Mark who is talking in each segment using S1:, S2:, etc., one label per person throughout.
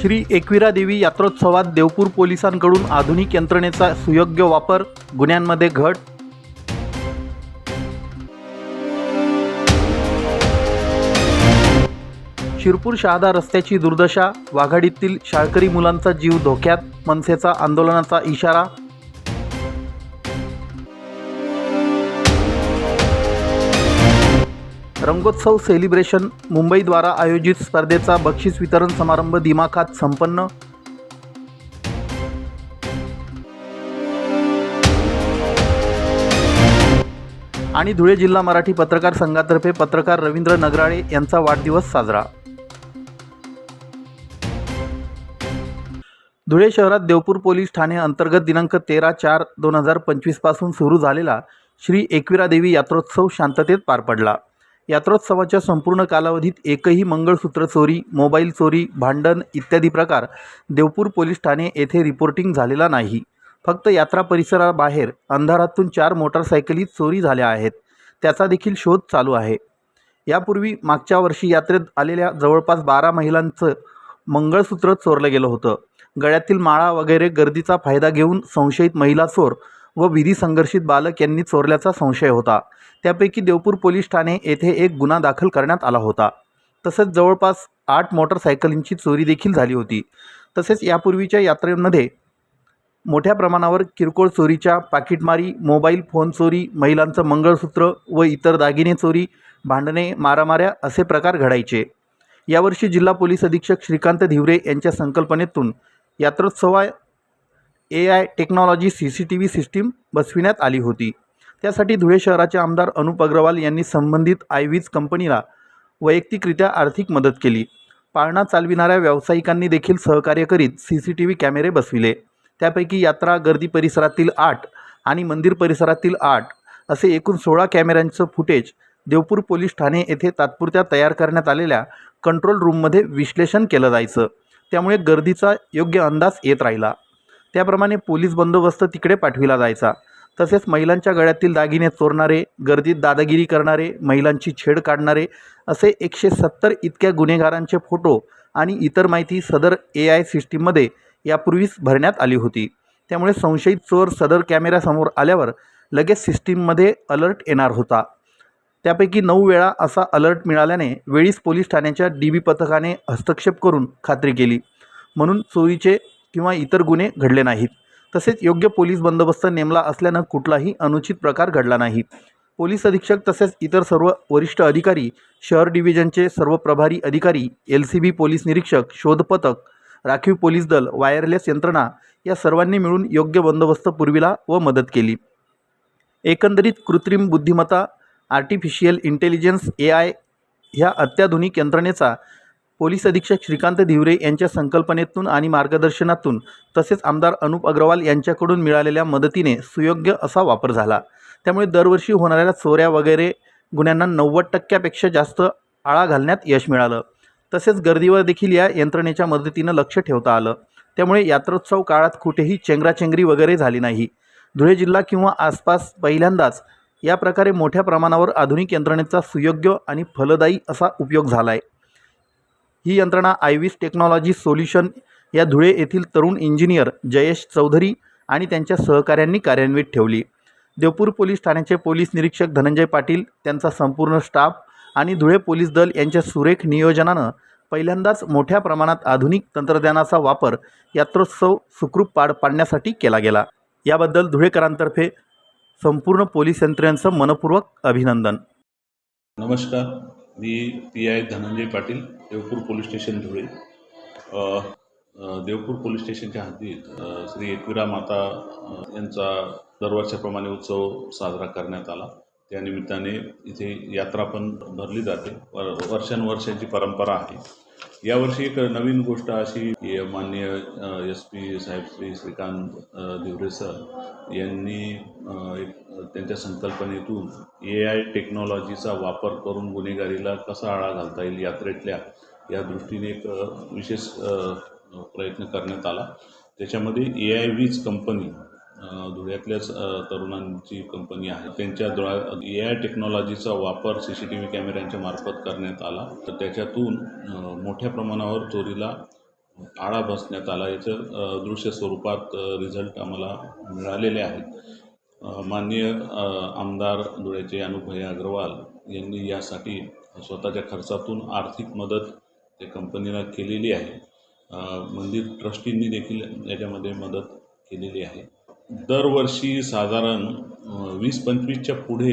S1: श्री एकविरा देवी यात्रोत्सवात देवपूर पोलिसांकडून आधुनिक यंत्रणेचा सुयोग्य वापर गुन्ह्यांमध्ये घट. शिरपूर शहादा रस्त्याची दुर्दशा वाघाडीतील शाळकरी मुलांचा जीव धोक्यात मनसेचा आंदोलनाचा इशारा रंगोत्सव सेलिब्रेशन मुंबईद्वारा आयोजित स्पर्धेचा बक्षीस वितरण समारंभ दिमाखात संपन्न. आणि धुळे जिल्हा मराठी पत्रकार संघातर्फे पत्रकार रवींद्र नगराळे यांचा वाढदिवस साजरा. धुळे शहरात देवपूर पोलीस ठाणे अंतर्गत दिनांक तेरा चार दोन हजार पंचवीसपासून सुरू झालेला श्री एकविरा देवी यात्रोत्सव शांततेत पार पडला. यात्रोत्सवाच्या संपूर्ण कालावधीत एकही मंगळसूत्र चोरी मोबाईल चोरी भांडण इत्यादी प्रकार देवपूर पोलीस ठाणे येथे रिपोर्टिंग झालेला नाही. फक्त यात्रा परिसराबाहेर अंधारातून चार मोटारसायकली चोरी झाल्या आहेत. त्याचा देखील शोध चालू आहे. यापूर्वी मागच्या वर्षी यात्रेत आलेल्या जवळपास बारा महिलांचं मंगळसूत्र चोरलं गेलं होतं. गळ्यातील माळा वगैरे गर्दीचा फायदा घेऊन संशयित महिला चोर व विधी संघर्षित बालक यांनी चोरल्याचा संशय होता. त्यापैकी देवपूर पोलीस ठाणे येथे एक गुन्हा दाखल करण्यात आला होता. तसेच जवळपास आठ मोटरसायकलींची चोरी देखील झाली होती. तसेच यापूर्वीच्या यात्रेमध्ये मोठ्या प्रमाणावर किरकोळ चोरीच्या पाकिटमारी मोबाईल फोन चोरी महिलांचं मंगळसूत्र व इतर दागिने चोरी भांडणे मारामाऱ्या असे प्रकार घडायचे. यावर्षी जिल्हा पोलीस अधीक्षक श्रीकांत धिवरे यांच्या संकल्पनेतून यात्रोत्सवा A I technology C C T V system बसविण्यात आली होती. त्यासाठी धुळे शहराचे आमदार अनुप अग्रवाल यांनी संबंधित आयवीज कंपनीला वैयक्तिकरित्या आर्थिक मदत केली. पाळणा चालविणाऱ्या व्यावसायिकांनी देखील सहकार्य करीत सी सी टी व्ही कॅमेरे बसविले. त्यापैकी यात्रा गर्दी परिसरातील आठ आणि मंदिर परिसरातील आठ असे एकूण सोळा कॅमेऱ्यांचं फुटेज देवपूर पोलीस ठाणे येथे तात्पुरत्या तयार करण्यात आलेल्या कंट्रोल रूममध्ये विश्लेषण केलं जायचं. त्यामुळे गर्दीचा योग्य अंदाज येत राहिला. त्याप्रमाणे पोलीस बंदोबस्त तिकडे पाठविला जायचा. तसेच महिलांच्या गळ्यातील दागिने चोरणारे गर्दीत दादागिरी करणारे महिलांची छेड काढणारे असे एकशे सत्तर इतक्या गुन्हेगारांचे फोटो आणि इतर माहिती सदर ए आय सिस्टीममध्ये यापूर्वीच भरण्यात आली होती. त्यामुळे संशयित चोर सदर कॅमेऱ्यासमोर आल्यावर लगेच सिस्टीममध्ये अलर्ट येणार होता. त्यापैकी नऊ वेळा असा अलर्ट मिळाल्याने वेळीच पोलीस ठाण्याच्या डी बी पथकाने हस्तक्षेप करून खात्री केली. म्हणून चोरीचे किंवा इतर गुन्हे घडले नाहीत. तसेच योग्य पोलीस बंदोबस्त नेमला असल्यानं कुठलाही अनुचित प्रकार घडला नाही. पोलीस अधीक्षक तसेच इतर सर्व वरिष्ठ अधिकारी शहर डिव्हिजनचे सर्व प्रभारी अधिकारी एल सी बी पोलीस निरीक्षक शोध पथक राखीव पोलीस दल वायरलेस यंत्रणा या सर्वांनी मिळून योग्य बंदोबस्त पुरविला व मदत केली. एकंदरीत कृत्रिम बुद्धिमत्ता आर्टिफिशियल इंटेलिजन्स ए आय ह्या अत्याधुनिक यंत्रणेचा पोलीस अधीक्षक श्रीकांत धिवरे यांच्या संकल्पनेतून आणि मार्गदर्शनातून तसेच आमदार अनुप अग्रवाल यांच्याकडून मिळालेल्या मदतीने सुयोग्य असा वापर झाला. त्यामुळे दरवर्षी होणाऱ्या चोऱ्या वगैरे गुन्ह्यांना नव्वद टक्क्यापेक्षा जास्त आळा घालण्यात यश मिळालं. तसेच गर्दीवर देखील या यंत्रणेच्या मदतीनं लक्ष ठेवता आलं. त्यामुळे यात्रोत्सव काळात कुठेही चेंगराचेंगरी वगैरे झाली नाही. धुळे जिल्हा किंवा आसपास पहिल्यांदाच या प्रकारे मोठ्या प्रमाणावर आधुनिक यंत्रणेचा सुयोग्य आणि फलदायी असा उपयोग झाला आहे ही यंत्रणा आयविस टेक्नॉलॉजी सोल्युशन या धुळे येथील तरुण इंजिनियर जयेश चौधरी आणि त्यांच्या सहकाऱ्यांनी कार्यान्वित ठेवली. देवपूर पोलीस ठाण्याचे पोलीस निरीक्षक धनंजय पाटील त्यांचा संपूर्ण स्टाफ आणि धुळे पोलीस दल यांच्या सुरेख नियोजनानं पहिल्यांदाच मोठ्या प्रमाणात आधुनिक तंत्रज्ञानाचा वापर यात्रोत्सव सुखरूप पाड पाडण्यासाठी केला गेला. याबद्दल धुळेकरांतर्फे संपूर्ण पोलीस यंत्रणेचं मनपूर्वक अभिनंदन.
S2: नमस्कार. मी P I Dhananjay Patil Devpur police station Dhule. Devpur police स्टेशनच्या हद्दीत श्री एकविरा माता यांचा दरवर्षाप्रमाणे उत्सव साजरा करण्यात आला. त्या निमित्ताने इथे यात्रा पण भरली जाते. वर वर्षानुवर्षांची परंपरा आहे. यावर्षी एक नवीन गोष्ट अशी माननीय एस पी साहेब श्री श्रीकांत दिवरे सर यांनी एक त्यांच्या संकल्पनेतून ए आय टेक्नॉलॉजीचा वापर करून गुन्हेगारीला कसा आळा घालता येईल यात्रेतल्या या दृष्टीने एक विशेष प्रयत्न करण्यात आला. त्याच्यामध्ये ए आय वीज कंपनी धुळ्यातल्याच तरुणांची कंपनी आहे. त्यांच्या ए आय टेक्नॉलॉजीचा वापर सी सी टी व्ही कॅमेऱ्यांच्या मार्फत करण्यात आला. तर त्याच्यातून मोठ्या प्रमाणावर चोरीला आळा बसण्यात आला. याचं दृश्य स्वरूपात रिझल्ट आम्हाला मिळालेले आहेत. माननीय आमदार धुळ्याचे अनुभय अग्रवाल यांनी यासाठी स्वतःच्या खर्चातून आर्थिक मदत त्या कंपनीला केलेली आहे. मंदिर ट्रस्टींनी देखील याच्यामध्ये मदत केलेली आहे. दरवर्षी साधारण वीस पंचवीसच्या पुढे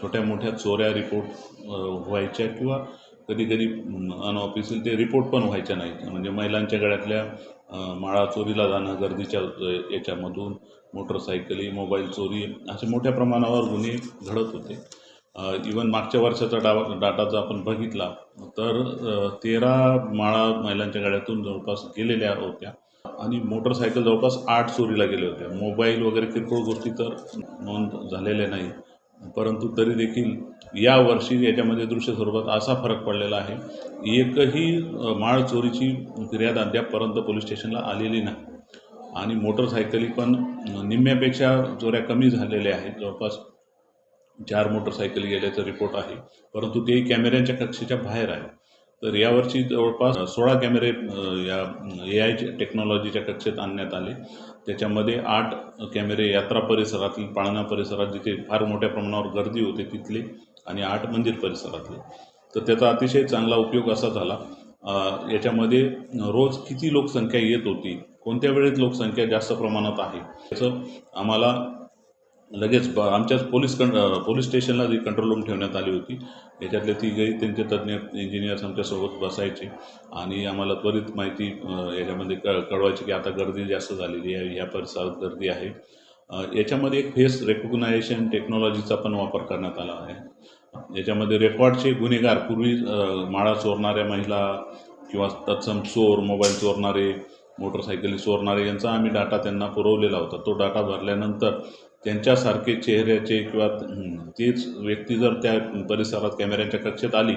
S2: छोट्या मोठ्या चोऱ्या रिपोर्ट व्हायच्या किंवा कधी कधी अनऑफिशियल ते रिपोर्ट पण व्हायच्या नाहीत. म्हणजे महिलांच्या गळ्यातल्या माळा चोरीला जाणं गर्दीच्या याच्यामधून मोटरसायकली मोबाईल चोरी असे मोठ्या प्रमाणावर गुन्हे घडत होते. इवन मागच्या वर्षाचा डा डाटा जर आपण बघितला तर तेरा माळा महिलांच्या गाड्यातून जवळपास गेलेल्या होत्या. आणि मोटरसायकल जवळपास आठ चोरीला गेल्या होत्या. मोबाईल वगैरे किरकोळ गोष्टी तर नोंद झालेल्या नाही. परंतु तरी देखील या वर्षी याच्यामध्ये दृश्य स्वरूपात असा फरक पडलेला आहे. एकही माळ चोरीची फिर्याद अद्यापपर्यंत पोलीस स्टेशनला आलेली नाही. आणि मोटरसायकली पण निम्म्यापेक्षा चोऱ्या कमी झालेल्या आहेत. जवळपास चार मोटरसायकल गेल्याचा रिपोर्ट आहे. परंतु ते कॅमेऱ्यांच्या कक्षेच्या बाहेर आहे. तर यावर्षी जवळपास सोळा कॅमेरे या ए आय टेक्नॉलॉजीच्या कक्षेत आणण्यात आले. त्याच्यामध्ये आठ कॅमेरे यात्रा परिसरातील पाळणा परिसरात जिथे फार मोठ्या प्रमाणावर गर्दी होते तिथले आणि आठ मंदिर परिसरातले. तर त्याचा अतिशय चांगला उपयोग असा झाला. याच्यामध्ये रोज किती लोकसंख्या येत होती? कोणत्या वेळेत लोकसंख्या जास्त प्रमाणात आहे? त्याचं आम्हाला लगेच ब आमच्याच पोलीस कं पोलीस स्टेशनला जी कंट्रोल रूम ठेवण्यात आली होती याच्यातले तिघही त्यांचे तज्ज्ञ इंजिनियर्स आमच्यासोबत बसायचे आणि आम्हाला त्वरित माहिती याच्यामध्ये क कळवायची की आता गर्दी जास्त झालेली आहे या परिसरात गर्दी आहे. याच्यामध्ये एक फेस रेकग्नायझेशन टेक्नॉलॉजीचा पण वापर करण्यात आला आहे. याच्यामध्ये रेकॉर्डचे गुन्हेगार पूर्वी माळा चोरणाऱ्या महिला किंवा तत्सम चोर मोबाईल चोरणारे मोटरसायकली चोरणारे यांचा आम्ही डाटा त्यांना पुरवलेला होता. तो डाटा भरल्यानंतर त्यांच्यासारखे चेहऱ्याचे किंवा तीच व्यक्ती जर त्या परिसरात कॅमेऱ्यांच्या कक्षेत आली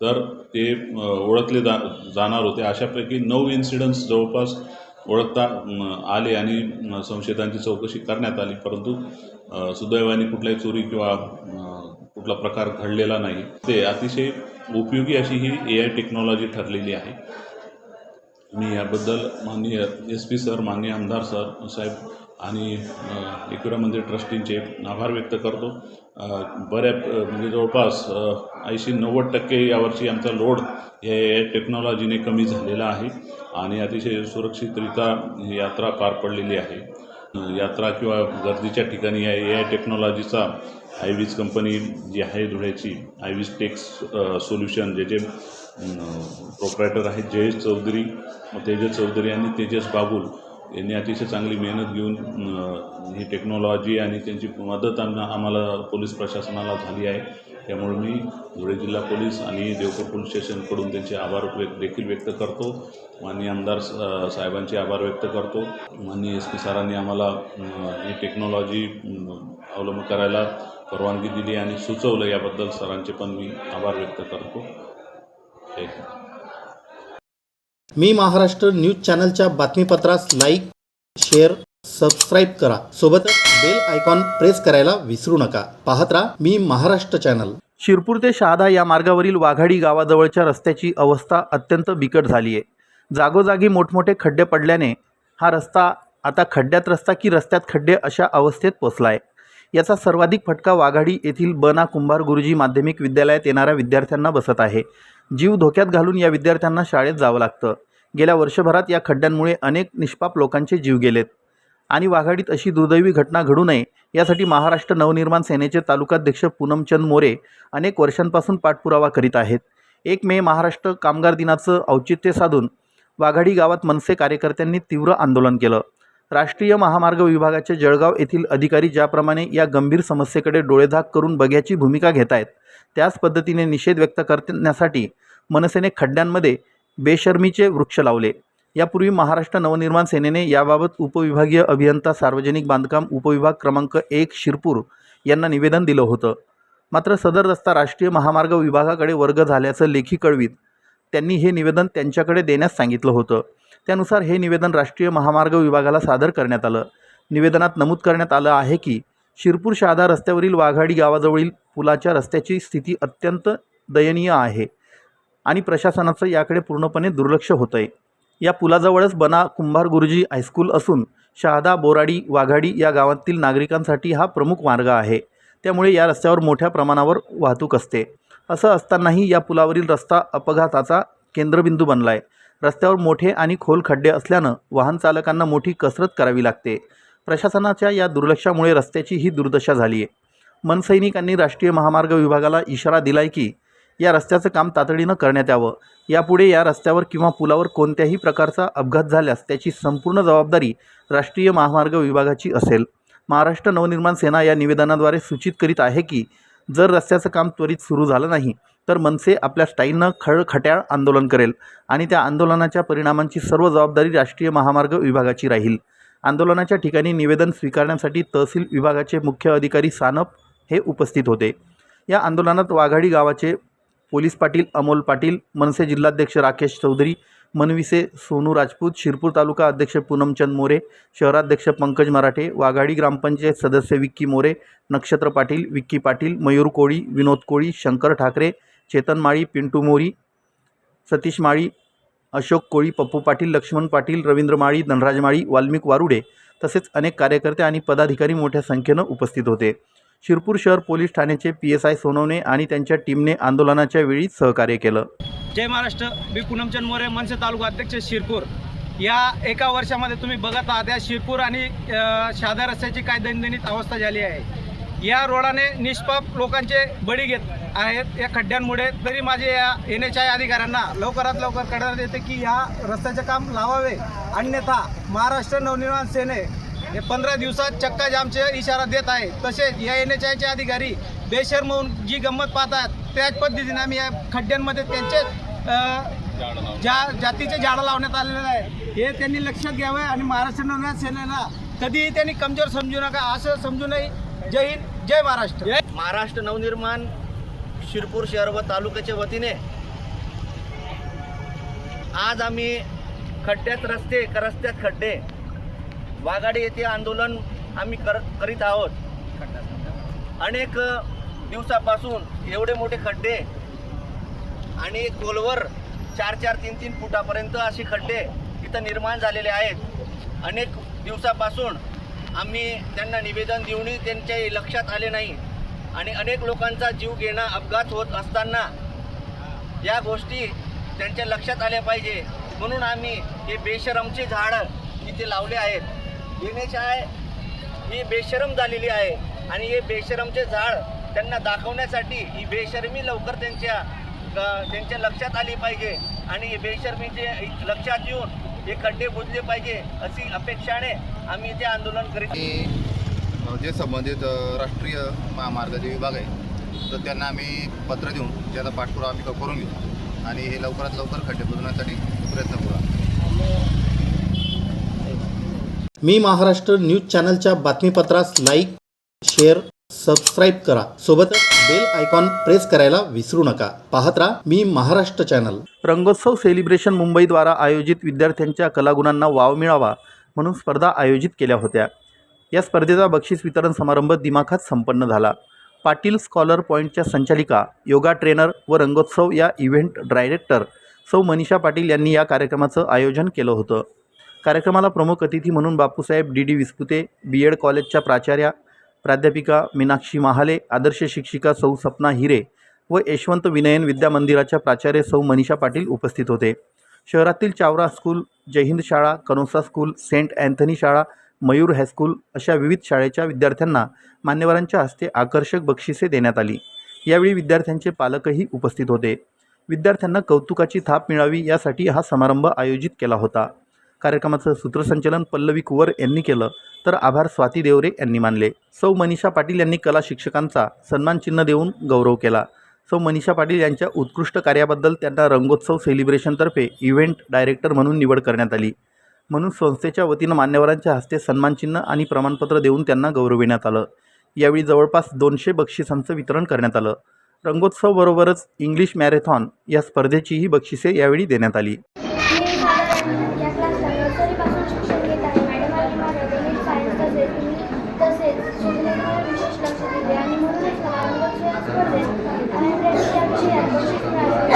S2: तर ते ओळखले जा जाणार होते. अशापैकी नऊ इन्सिडन्स जवळपास ओळखता आले आणि संशयितांची चौकशी करण्यात आली. परंतु सुदैवाने कुठल्याही चोरी किंवा कुठला प्रकार घडलेला नाही. ते अतिशय उपयोगी अशी ही ए आय टेक्नॉलॉजी ठरलेली आहे. मी याबद्दल माननीय एस पी सर माननीय आमदार सर साहेब आणि एकविरा मंदिर ट्रस्टींचे आभार व्यक्त करतो. बऱ्या म्हणजे जवळपास ऐंशी नव्वद टक्के यावर्षी आमचा लोड या टेक्नॉलॉजीने कमी झालेला आहे आणि अतिशय सुरक्षितरित्या यात्रा पार पडलेली आहे. यात्रा किंवा गर्दीच्या ठिकाणी या ए आय टेक्नॉलॉजीचा आयवीज कंपनी जी आहे धुळ्याची आयवीज टेक्स सोल्युशन ज्याचे प्रोपरेटर आहेत जयेश चौधरी तेजस चौधरी आणि तेजस बाबुल यांनी अतिशय चांगली मेहनत घेऊन ही टेक्नॉलॉजी आणि त्यांची मदत आम्हा आम्हाला पोलीस प्रशासनाला झाली आहे. त्यामुळे मी धुळे जिल्हा पोलीस आणि देवपूर पोलीस स्टेशनकडून त्यांचे आभार व्यक्त देखील व्यक्त करतो. माननीय आमदार स- साहेबांचे आभार व्यक्त करतो. माननीय एस पी सरांनी आम्हाला ही टेक्नॉलॉजी अवलंब करायला परवानगी दिली आणि सुचवलं. याबद्दल सरांचे पण मी आभार व्यक्त करतो. जय हिंद.
S1: मी महाराष्ट्र न्यूज चॅनलच्या बातमीपत्रास लाईक शेअर सबस्क्राईब करा. सोबतच बेल आयकॉन प्रेस करायला विसरू नका. पाहत राहा मी महाराष्ट्र चॅनल. शिरपूर ते शहादा या मार्गावरील वाघाडी गावाजवळच्या रस्त्याची अवस्था अत्यंत बिकट झाली आहे. जागोजागी मोठमोठे खड्डे पडल्याने हा रस्ता आता खड्ड्यात रस्ता की रस्त्यात खड्डे अशा अवस्थेत पोचला आहे. याचा सर्वाधिक फटका वाघाडी येथील बना कुंभार गुरुजी माध्यमिक विद्यालयात येणाऱ्या विद्यार्थ्यांना बसत आहे. जीव धोक्यात घालून या विद्यार्थ्यांना शाळेत जावं लागतं. गेल्या वर्षभरात या खड्ड्यांमुळे अनेक निष्पाप लोकांचे जीव गेलेत. आणि वाघाडीत अशी दुर्दैवी घटना घडू नये यासाठी महाराष्ट्र नवनिर्माण सेनेचे तालुकाध्यक्ष पूनमचंद मोरे अनेक वर्षांपासून पाठपुरावा करीत आहेत. एक मे महाराष्ट्र कामगार दिनाचं औचित्य साधून वाघाडी गावात मनसे कार्यकर्त्यांनी तीव्र आंदोलन केलं. राष्ट्रीय महामार्ग विभागाचे जळगाव येथील अधिकारी ज्याप्रमाणे या गंभीर समस्येकडे डोळेधाक करून बघ्याची भूमिका घेत आहेत त्याच पद्धतीने निषेध व्यक्त करण्यासाठी मनसेने खड्ड्यांमध्ये बेशर्मीचे वृक्ष लावले. यापूर्वी महाराष्ट्र नवनिर्माण सेनेने याबाबत उपविभागीय अभियंता सार्वजनिक बांधकाम उपविभाग क्रमांक एक शिरपूर यांना निवेदन दिलं होतं. मात्र सदर रस्ता राष्ट्रीय महामार्ग विभागाकडे वर्ग झाल्याचं लेखी कळवीत त्यांनी हे निवेदन त्यांच्याकडे देण्यास सांगितलं होतं. त्यानुसार हे निवेदन राष्ट्रीय महामार्ग विभागाला सादर करण्यात आलं. निवेदनात नमूद करण्यात आलं आहे की शिरपूर शहादा रस्त्यावरील वाघाडी गावाजवळील पुलाच्या रस्त्याची स्थिती अत्यंत दयनीय आहे आणि प्रशासनाचं याकडे पूर्णपणे दुर्लक्ष होतं आहे या पुलाजवळच बना कुंभार गुरुजी हायस्कूल असून शहादा बोराडी वाघाडी या गावातील नागरिकांसाठी हा प्रमुख मार्ग आहे. त्यामुळे या रस्त्यावर मोठ्या प्रमाणावर वाहतूक असते. असं असतानाही या पुलावरील रस्ता अपघाताचा केंद्रबिंदू बनला आहे रस्त्यावर मोठे आणि खोल खड्डे असल्यानं वाहन चालकांना मोठी कसरत करावी लागते. प्रशासनाच्या या दुर्लक्षामुळे रस्त्याची ही दुर्दशा झाली आहे मनसैनिकांनी राष्ट्रीय महामार्ग विभागाला इशारा दिलाय की या रस्त्याचं काम तातडीनं करण्यात यावं. यापुढे या रस्त्यावर किंवा पुलावर कोणत्याही प्रकारचा अपघात झाल्यास त्याची संपूर्ण जबाबदारी राष्ट्रीय महामार्ग विभागाची असेल. महाराष्ट्र नवनिर्माण सेना या निवेदनाद्वारे सूचित करीत आहे की जर रस्त्याचं काम त्वरित सुरू झालं नाही तर मनसे आपल्या स्टाईलनं खळखट्याळ आंदोलन करेल आणि त्या आंदोलनाच्या परिणामांची सर्व जबाबदारी राष्ट्रीय महामार्ग विभागाची राहील. आंदोलनाच्या ठिकाणी निवेदन स्वीकारण्यासाठी तहसील विभागाचे मुख्य अधिकारी सानप हे उपस्थित होते. या आंदोलनात वाघाडी गावाचे पोलीस पाटील अमोल पाटील मनसे जिल्हाध्यक्ष राकेश चौधरी मनविसे सोनू राजपूत शिरपूर तालुका अध्यक्ष पूनमचंद मोरे शहराध्यक्ष पंकज मराठे वाघाडी ग्रामपंचायत सदस्य विक्की मोरे नक्षत्र पाटील विक्की पाटील मयूर कोळी विनोद कोळी शंकर ठाकरे चेतन माळी पिंटू मोरी सतीश माळी अशोक कोळी पप्पू पाटील लक्ष्मण पाटील रवींद्र माळी धनराज माळी वाल्मिक वारुडे तसेच अनेक कार्यकर्ते आणि पदाधिकारी मोठ्या संख्येनं उपस्थित होते. शिरपूर शहर पोलीस ठाण्याचे पी एस आय सोनवणे आणि त्यांच्या टीमने आंदोलनाच्या वेळी सहकार्य केलं.
S3: जय महाराष्ट्र. मी पूनमचंद मोरे मनसे तालुका अध्यक्ष शिरपूर. या एका वर्षामध्ये तुम्ही बघत आहात या शिरपूर आणि अ, शहादा रस्त्याची काय दैनंदिन अवस्था झाली आहे. या रोडाने निष्पाप लोकांचे बळी घेत आहेत. या खड्ड्यांमुळे तरी माझे या एन एच आय अधिकाऱ्यांना लवकरात लवकर करण्यात येते की या रस्त्याचे काम लावावे. अन्यथा महाराष्ट्र नवनिर्माण सेने हे पंधरा दिवसात चक्का जामचे इशारा देत आहे. तसेच या एन एच आयचे अधिकारी बेशर्म होऊन जी गंमत पाहतात त्याच पद्धतीने आम्ही या खड्ड्यांमध्ये त्यांचे ज्या जातीचे झाडं लावण्यात आलेले आहे हे त्यांनी लक्षात घ्यावे आणि महाराष्ट्र नवनिर्माण सेनेला कधीही त्यांनी कमजोर समजू नका. असं समजू नये जय हिंद जय महाराष्ट्र.
S4: महाराष्ट्र नवनिर्माण शिरपूर शहर व तालुक्याच्या वतीने आज आम्ही खड्ड्यात रस्ते का रस्त्यात खड्डे वाघाडी येथे आंदोलन आम्ही करत करीत आहोत. अनेक दिवसापासून एवढे मोठे खड्डे आणि खोलवर चार चार तीन तीन फुटापर्यंत असे खड्डे तिथं निर्माण झालेले आहेत. अनेक दिवसापासून आम्ही त्यांना निवेदन देऊनही त्यांच्या लक्षात आले नाही. आणि अनेक लोकांचा जीव घेणं अपघात होत असताना या गोष्टी त्यांच्या लक्षात आल्या पाहिजे. म्हणून आम्ही हे बेशरमचे झाडं इथे लावले आहेत. येण्याची ही बेशरम झालेली आहे. आणि हे बेशरमचे झाड त्यांना दाखवण्यासाठी ही बेशरमी लवकर त्यांच्या त्यांच्या लक्षात आली पाहिजे. आणि हे बेशर्मीचे लक्षात येऊन हे खड्डे बुजले पाहिजे अशी अपेक्षाने आम्ही इथे आंदोलन करीत
S5: जे संबंधित राष्ट्रीय महामार्गाचे विभाग आहे तर त्यांना आम्ही पत्र देऊन त्याचा पाठपुरावा आम्ही करून घेऊ. आणि हे लवकरात लवकर खड्डे बुजवण्यासाठी प्रयत्न करू
S1: मी महाराष्ट्र न्यूज चॅनलच्या बातमीपत्रास लाईक शेअर सबस्क्राईब करा. सोबतच बेल आयकॉन प्रेस करायला विसरू नका. पाहत राहा मी महाराष्ट्र चॅनल. रंगोत्सव सेलिब्रेशन मुंबईद्वारा आयोजित विद्यार्थ्यांच्या कलागुणांना वाव मिळावा. म्हणून स्पर्धा आयोजित केल्या होत्या. या स्पर्धेचा बक्षीस वितरण समारंभ दिमाखात संपन्न झाला. पाटील स्कॉलर पॉईंटच्या संचालिका योगा ट्रेनर व रंगोत्सव या इव्हेंट डायरेक्टर सौ मनीषा पाटील यांनी या कार्यक्रमाचं आयोजन केलं होतं. कार्यक्रमाला प्रमुख अतिथी म्हणून Bapusaheb D D Vispute B Ed कॉलेजच्या प्राचार्या प्राध्यापिका मीनाक्षी महाले आदर्श शिक्षिका सौ सपना हिरे व यशवंत विनयन विद्या मंदिराच्या प्राचार्य सौ मनीषा पाटील उपस्थित होते. शहरातील चावरा स्कूल जयहिंद शाळा कनोसा स्कूल सेंट अँथनी शाळा मयूर हायस्कूल अशा विविध शाळेच्या विद्यार्थ्यांना मान्यवरांच्या हस्ते आकर्षक बक्षिसे देण्यात आली. यावेळी विद्यार्थ्यांचे पालकही उपस्थित होते. विद्यार्थ्यांना कौतुकाची थाप मिळावी यासाठी हा समारंभ आयोजित केला होता. कार्यक्रमाचं सूत्रसंचलन पल्लवी कुवर यांनी केलं तर आभार स्वाती देवरे यांनी मानले. सौ मनीषा पाटील यांनी कला शिक्षकांचा सन्मानचिन्ह देऊन गौरव केला. सौ मनीषा पाटील यांच्या उत्कृष्ट कार्याबद्दल त्यांना रंगोत्सव सेलिब्रेशनतर्फे इव्हेंट डायरेक्टर म्हणून निवड करण्यात आली. म्हणून संस्थेच्या वतीनं मान्यवरांच्या हस्ते सन्मानचिन्ह आणि प्रमाणपत्र देऊन त्यांना गौरविण्यात आलं. यावेळी जवळपास दोनशे बक्षिसांचं वितरण करण्यात आलं. रंगोत्सवबरोबरच इंग्लिश मॅरेथॉन या स्पर्धेचीही बक्षिसे यावेळी देण्यात आली
S6: मी साधारण या क्लासला नर्सरीपासून शिक्षण घेत आहे मॅडमांनी माझ्या गणित सायन्स तसेच मी तसेच शिकण्यावर विशेष लक्ष दिले आणि म्हणूनच मला रंगोत्सव या स्पर्धेत अभिप्राय या विषयात बक्षीस मिळाले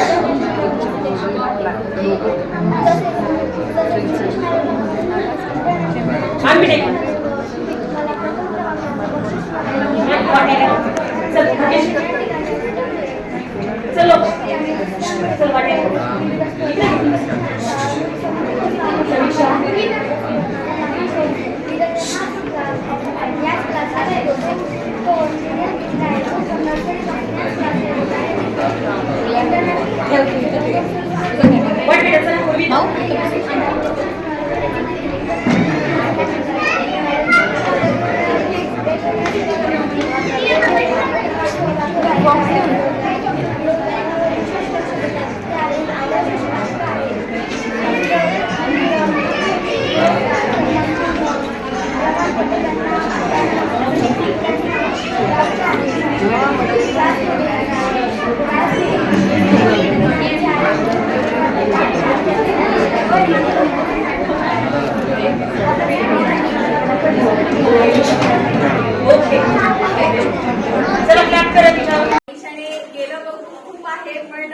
S7: पैशाने गेलं कौतुक खूप आहे पण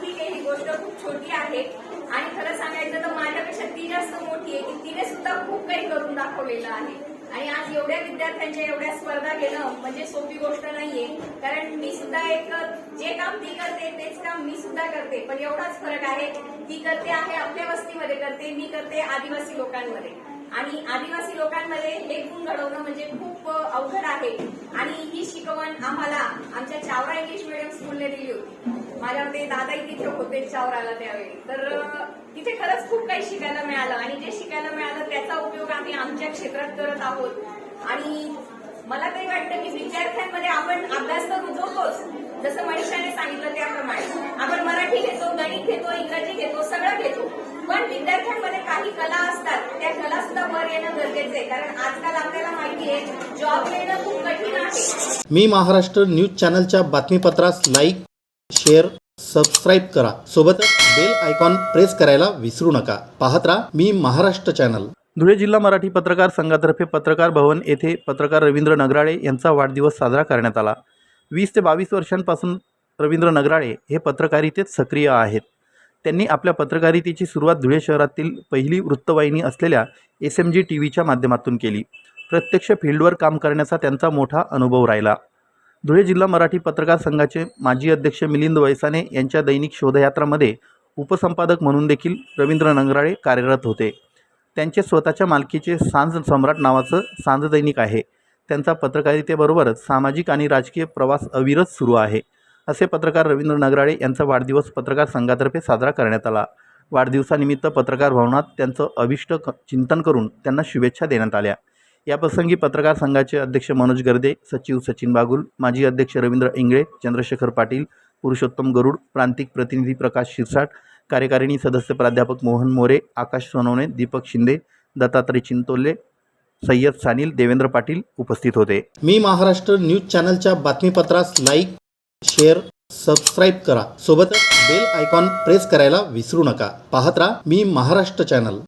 S7: ठीक आहे ही गोष्ट खूप छोटी आहे आणि खरं सांगायचं तर माझ्यापेक्षा ती जास्त मोठी आहे की तिने सुद्धा खूप काही करून दाखवलेलं आहे. आणि आज एवढ्या विद्यार्थ्यांच्या एवढ्या स्पर्धा घेणं म्हणजे सोपी गोष्ट नाहीये. कारण मी सुद्धा एक जे काम ती करते तेच काम मी सुद्धा करते. पण एवढाच फरक आहे. ती करते आहे आपल्या वस्तीमध्ये करते मी करते आदिवासी लोकांमध्ये. आणि आदिवासी लोकांमध्ये हे गुण घडवणं म्हणजे खूप अवघड आहे. आणि ही शिकवण आम्हाला आमच्या चावरा इंग्लिश मिडियम स्कूलने दिली होती. माझ्या मते दादाही तिथे होते चावराला त्यावेळी. तर तिथे खरंच खूप काही शिकायला मिळालं. आणि जे शिकायला मिळालं त्याचा उपयोग आम्ही आमच्या क्षेत्रात करत आहोत. आणि मला तरी वाटतं की विद्यार्थ्यांमध्ये आपण अभ्यास तर रुजवतोच. जसं मनीषाने सांगितलं त्याप्रमाणे. आपण मराठी घेतो गणित घेतो इंग्रजी घेतो सगळं घेतो. पण विद्यार्थ्यांमध्ये काही कला असतात त्या कला सुद्धा वर येणं गरजेचं आहे. कारण आजकाल आपल्याला माहिती आहे जॉब मिळणं खूप कठीण आहे.
S1: मी महाराष्ट्र न्यूज चॅनलच्या बातमीपत्रास लाईक शेअर सबस्क्राईब करा. सोबतच बेल आयकॉन प्रेस करायला विसरू नका. पाहत राहा मी महाराष्ट्र चॅनल. धुळे जिल्हा मराठी पत्रकार संघातर्फे पत्रकार भवन येथे पत्रकार रवींद्र नगराळे यांचा वाढदिवस साजरा करण्यात आला. वीस ते बावीस वर्षांपासून रवींद्र नगराळे हे पत्रकारितेत सक्रिय आहेत. त्यांनी आपल्या पत्रकारितेची सुरुवात धुळे शहरातील पहिली वृत्तवाहिनी असलेल्या एस एम जी टी व्हीच्या माध्यमातून केली. प्रत्यक्ष फील्डवर काम करण्याचा त्यांचा मोठा अनुभव राहिला. धुळे जिल्हा मराठी पत्रकार संघाचे माजी अध्यक्ष मिलिंद वैसाने यांच्या दैनिक शोधयात्रामध्ये उपसंपादक म्हणून देखील रवींद्र नंगराळे कार्यरत होते. त्यांचे स्वतःच्या मालकीचे सांज सम्राट नावाचं सांज दैनिक आहे. त्यांचा पत्रकारितेबरोबरच सामाजिक आणि राजकीय प्रवास अविरत सुरू आहे. असे पत्रकार रवींद्र नगराळे यांचा वाढदिवस पत्रकार संघातर्फे साजरा करण्यात आला. वाढदिवसानिमित्त पत्रकार भवनात त्यांचं अभिष्ट क चिंतन करून त्यांना शुभेच्छा देण्यात आल्या. याप्रसंगी पत्रकार संघाचे अध्यक्ष मनोज गर्दे सचिव सचिन बागुल माजी अध्यक्ष रवींद्र इंगळे चंद्रशेखर पाटील पुरुषोत्तम गरुड प्रांतिक प्रतिनिधी प्रकाश शिरसाट कार्यकारिणी सदस्य प्राध्यापक मोहन मोरे आकाश सोनवणे दीपक शिंदे दत्तात्रय चिंतोले सय्यद सानिल देवेंद्र पाटील उपस्थित होते. मी महाराष्ट्र न्यूज चॅनलच्या बातमीपत्रास लाईक शेअर सबस्क्राईब करा. सोबतच बेल आयकॉन प्रेस करायला विसरू नका. पाहत राहा मी महाराष्ट्र चॅनल.